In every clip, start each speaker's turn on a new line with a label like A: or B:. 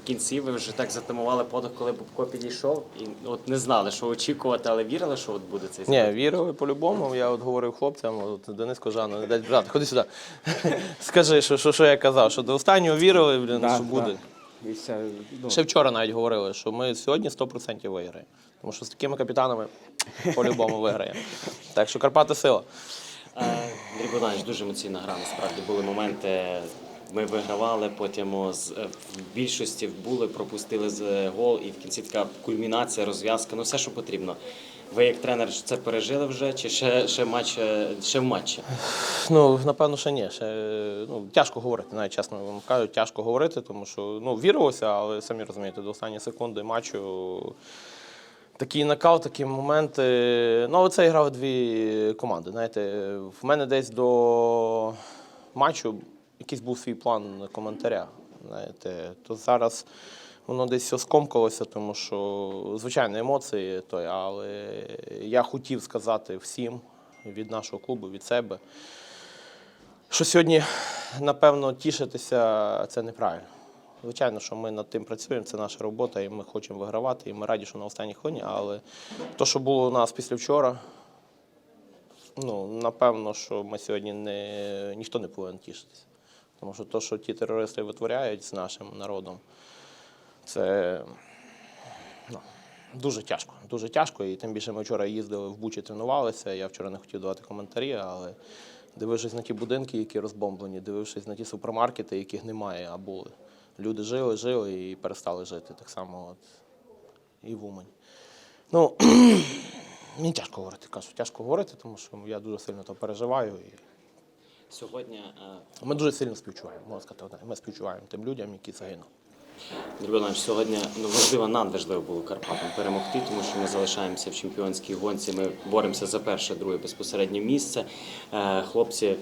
A: В кінці ви вже так затамували подих, коли Бубко підійшов, і от не знали, що очікувати, але вірили, що от буде цей
B: Ні, вірили по-любому. Я от говорив хлопцям, от Денис Кожан, не дай брат, ходи сюди. Скажи, що, що, що я казав, що до останнього вірили, блін,
C: Да,
B: що буде.
C: да. І все, ну,
B: Ще вчора навіть говорили, що ми сьогодні 100% виграємо. Тому що з такими капітанами по-любому виграємо. Так що Карпати сила.
A: Е, Андрій Богданович, дуже емоційна гра. Насправді були моменти. Ми вигравали, потім з- е, більшості були, пропустили з е, гол, і в кінці така кульмінація, розв'язка, ну все, що потрібно. Ви як тренер це пережили вже, чи ще, ще матч е, ще в матчі?
B: Ну, напевно, ще ні. Ще, ну, тяжко говорити, навіть чесно вам кажу, тяжко говорити, тому що ну, вірилося, але самі розумієте, до останньої секунди матчу такий накал, такі моменти. Ну, це грали дві команди. Знаєте, в мене десь до матчу якийсь був свій план коментаря. Знаєте, то зараз воно десь все скомкалося, тому що, звичайно, емоції, той, але я хотів сказати всім від нашого клубу, від себе, що сьогодні, напевно, тішитися це неправильно. Звичайно, що ми над тим працюємо, це наша робота, і ми хочемо вигравати, і ми раді, що на останній хвилині, але то, що було у нас після вчора, ну, напевно, що ми сьогодні не, ніхто не повинен тішитися. Тому що те, що ті терористи витворяють з нашим народом, це ну, дуже тяжко. Дуже тяжко. І тим більше ми вчора їздили в Бучі, тренувалися. Я вчора не хотів давати коментарі, але дивившись на ті будинки, які розбомблені, дивившись на ті супермаркети, яких немає, а були. Люди жили, жили і перестали жити. Так само от і в Умані. Ну, мені тяжко говорити, кажу, тяжко говорити, тому що я дуже сильно то переживаю. І
A: Сьогодні е,
B: ми дуже сильно співчуваємо, можна сказати, ми співчуваємо тим людям, які загинули.
A: Андрій Богданович, сьогодні ну, важливо, нам важливо було Карпатам перемогти, тому що ми залишаємося в чемпіонській гонці. Ми боремося за перше, друге безпосереднє місце. Е, Хлопці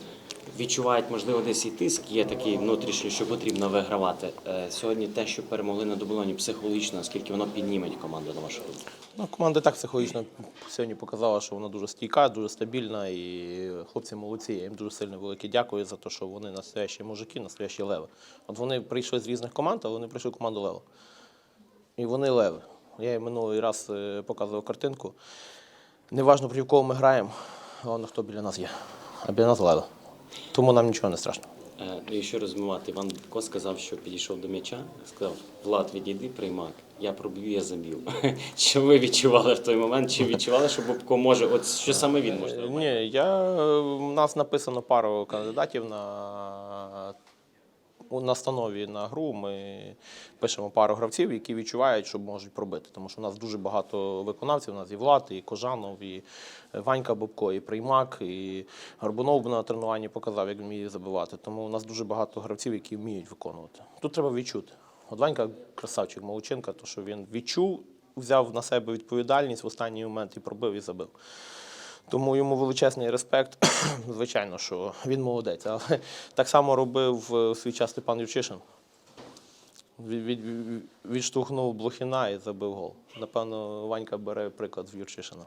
A: відчувають, можливо, десь і тиск є такий внутрішній, що потрібно вигравати. Е, Сьогодні те, що перемогли на Доболоні психологічно, наскільки воно підніме команду на вашу думку.
B: Ну, команда так психологічно сьогодні показала, що вона дуже стійка, дуже стабільна, і хлопці молодці. Я їм дуже сильно велике дякую за те, що вони настоящі мужики, настоящі леви. От вони прийшли з різних команд, але вони прийшли в команду Лева. І вони леви. Я їм минулий раз е, показував картинку. Неважно, про кого ми граємо, головне, хто біля нас є. А біля нас леви. Тому нам нічого не страшно.
A: Е, Ну і що розмивати, Іван Бубко сказав, що підійшов до м'яча, сказав: Влад, відійди, приймак. Я проб'ю, я заб'ю. Що ви відчували в той момент? Чи відчували, що Бубко може? От що саме він може?
B: Ні, я, у нас написано пару кандидатів на настанові на гру. Ми пишемо пару гравців, які відчувають, що можуть пробити. Тому що у нас дуже багато виконавців. У нас і Влад, і Кожанов, і Ванька Бобко, і Приймак, і Горбунов на тренуванні показав, як вміє забивати. Тому у нас дуже багато гравців, які вміють виконувати. Тут треба відчути. От Ванька красавчик Молоченка, то що він відчув, взяв на себе відповідальність в останній момент і пробив і забив. Тому йому величезний респект. Звичайно, що він молодець. Але так само робив е, у свій час Степан Юрчишин. Від, від- відштовхнув Блохіна і забив гол. Напевно, Ванька бере приклад з Юрчишина.